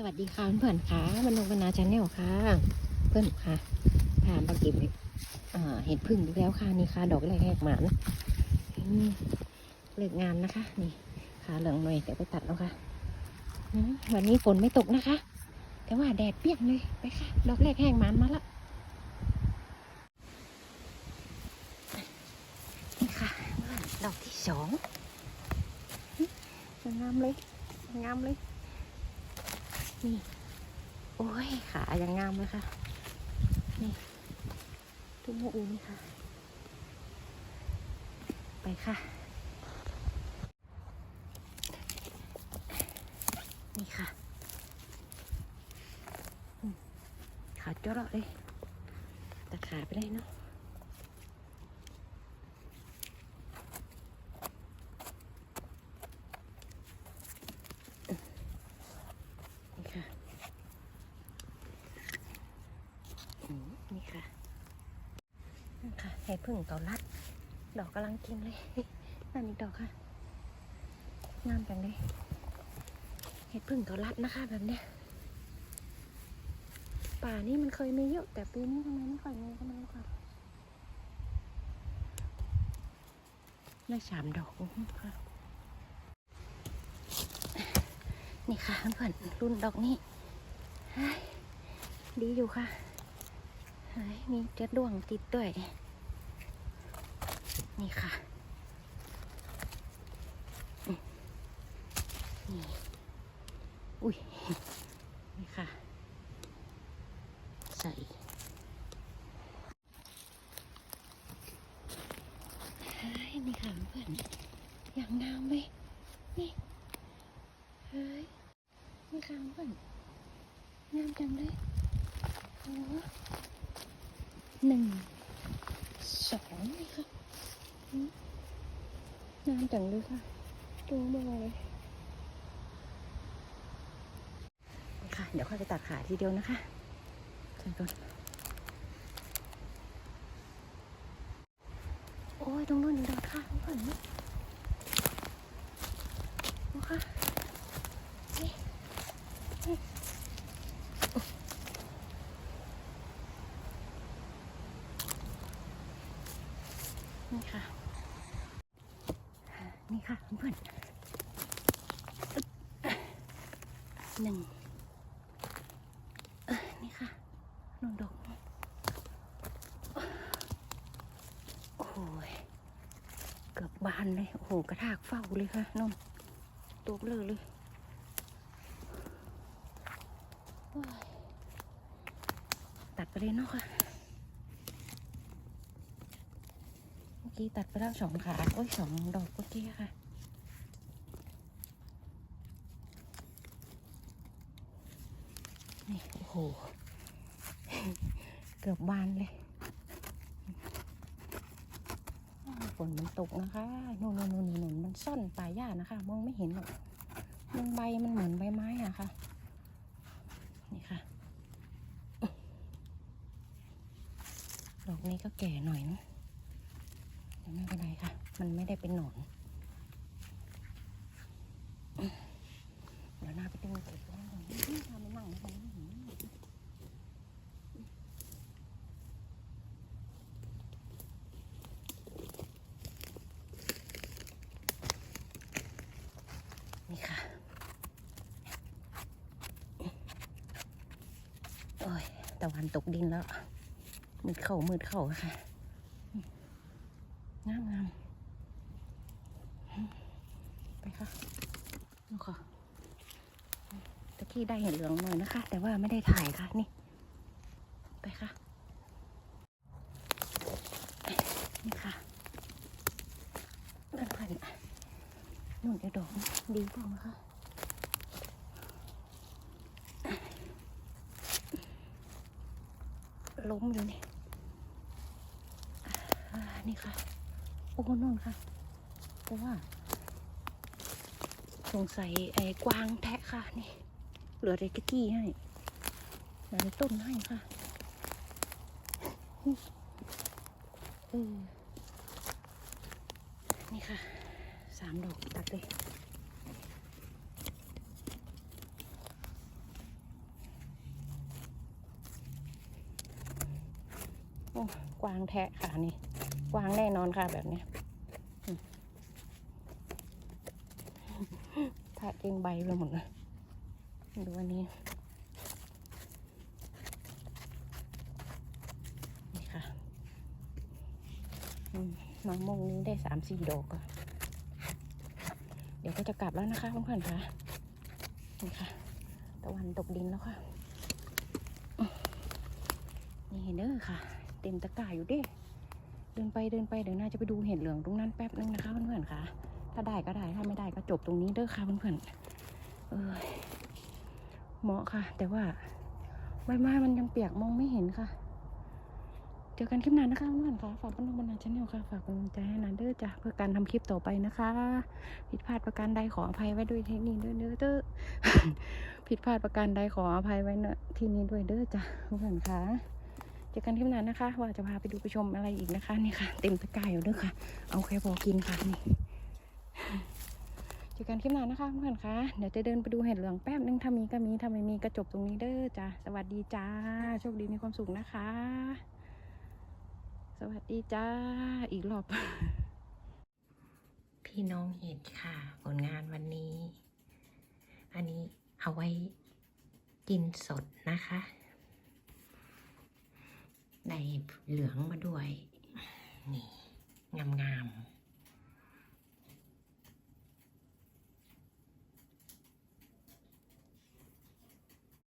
สวัสดีค่ะเพื่อนๆค่ะมันลงกันนาชาแนลค่ะ เพื่อนค่ะพามาเก็บเห็ดพึ่งอีกแล้วค่ะนี่ค่ะ ดอกแรกแหกหมานเลิกงานนะคะ นี่ขาเหลืองหน่อยแต่ไปตัดแล้วค่ะวันนี้ฝนไม่ตกนะคะ แต่ว่าแดดเปรี้ยงเลยไปค่ะ ดอกแรกแหกหมานมาละนี่ค่ะดอกที่สองงามเลยงามเลย นี่ โอ้ย ขายังงามเลยค่ะ นี่ ทุกโมอูนี่ค่ะ ไปค่ะ นี่ค่ะ ขาจอเลาะเลย แต่ขาไปเลยเนาะ นี่ค่ะ อืม นี่ค่ะนั่นค่ะเห็ดพึ่งเกาลัด ดอกกำลังกินเลย นั่นอีกดอกค่ะงามจังเลยเห็ดพึ่งเกาลัดนะคะแบบเนี้ยป่านี่มันเคยมีเยอะแต่ปีนี้ทำไมไม่ค่อยมีก็ไม่รู้ค่ะได้สามดอกค่ะนี่ค่ะเพื่อนๆรุ่นดอกนี้เฮ้ยดีอยู่ค่ะเฮ้ย มีเจ็ดดวงติดด้วย นี่ค่ะ นี่ อุ้ย นี่ค่ะ ใส่นี่ค่ะเพื่อน อย่างงามเลยนี่เฮ้ยนี่ค่ะเพื่อนงามจังเลย หนึ่งสองนี่ค่ะงามจังเลยค่ะดูมาเลยค่ะ เดี๋ยวค่อยไปตัดขาทีเดียวนะคะใส่ก่อนโอ้ยตรงนู้นดอกค่ะเพื่อนนี่อ้ค่ะ นี่นี่โอ้นี่ ค่ะ นี่ค่ะเพื่อนหนึ่งนี่ค่ะนนดกโอ้ย เกือบบานเลย โอ้โห กระทากเฝ้าเลยค่ะนนตัวเลอเลยตัดไปเลยเนาะค่ะ เมื่อ กี้ตัดไปแล้วสองขาโอ้ยสองดอกเมื่อกี้ค่ะ นี่โอ้โห เกือบบานเลยฝนมันตกนะคะนู่นนู่นนู่นนู่นมันซ่อนป่าหญ้านะคะ มองไม่เห็นหรอกมันใบมันเหมือนใบไม้อะค่ะ นี่ค่ะ ดอกนี้ก็แก่หน่อยนะ แต่ไม่เป็นไรค่ะ มันไม่ได้เป็นหนอนเดี๋ยวหน้าไปตึงไปอีกแล้วทำไม่นั่งนะมันไม่เห็นนี่ค่ะโอ้ยตะวันตกดินแล้วมืดเข่ามืดเข่าค่ะ งามงามไปค่ะดูค่ะตะกี้ได้เห็นเหลืองหน่อยนะคะ แต่ว่าไม่ได้ถ่ายค่ะนี่ ไปค่ะนี่ค่ะเพื่อนพันนุ่นจะดอกดีเปล่านะคะล้มอยู่นี่นี่ค่ะ โอ้น้อนค่ะเพราะว่า สงสัยไอ้กวางแทะค่ะนี่ เหลือแต่กกี้ให้เหลือต้นให้ค่ะนี่ค่ะสามดอกตัดเลยโอ้กวางแทะค่ะนี่ กวางแน่นอนค่ะแบบนี้ยอืมแทะกินใบไปหมดเลยดูอันนี้ นี่ค่ะมมะม่วงนี้ได้สามสี่ดอกอะเดี๋ยวก็จะกลับแล้วนะคะเพื่อนๆค่ะนี่ค่ะ ตะวันตกดินแล้วค่ะ นี่เด้อค่ะ เต็มตะกร้าอยู่ด้เดินไปเดินไปเดี๋ยวน่าจะไปดูเห็ดเหลืองตรงนั้นแป๊บนึงนะคะเพื่อนๆค่ะ ถ้าได้ก็ได้ถ้าไม่ได้ก็จบตรงนี้เด้อค่ะเพื่อนๆเออเหมาะค่ะ แต่ว่าใบไม้มันยังเปียกมองไม่เห็นค่ะ เจอกันคลิปหน้านะคะเพื่อนๆค่ะฝากกันลงบนนาชาแนลค่ะฝากกำลังใจให้นันเด้อจ้ะเพื่อการทำคลิปต่อไปนะคะผิดพลาดประการใดขออภัยไว้ด้วยที่นี่เด้อเด้อเด้อผิดพลาดประการใดขออภัยไว้เนอะที่นี้ด้วยเด้อจ้ะเพื่อนๆค่ะ อกันคลิปหน้านะคะ ว่าจะพาไปดูไปชมอะไรอีกนะคะนี่ค่ะ เต็มตะกร้าอยู่ด้อค่ะ เอาแค่พอกินค่ะนี่เจอกันคลิปหน้านะคะเพื่อนคะเดี๋ยวจะเดินไปดูเห็ดเหลืองแป๊บนึงถ้ามีก็มีถ้าไม่มีก็จบตรงนี้เด้อจ้ะสวัสดีจ้าโชคดีมีความสุขนะคะ สวัสดีจ้าอีกรอบ พี่น้องเห็นค่ะ ผลงานวันนี้ อันนี้เอาไว้กินสดนะคะ ได้เหลืองมาด้วย นี่งามๆ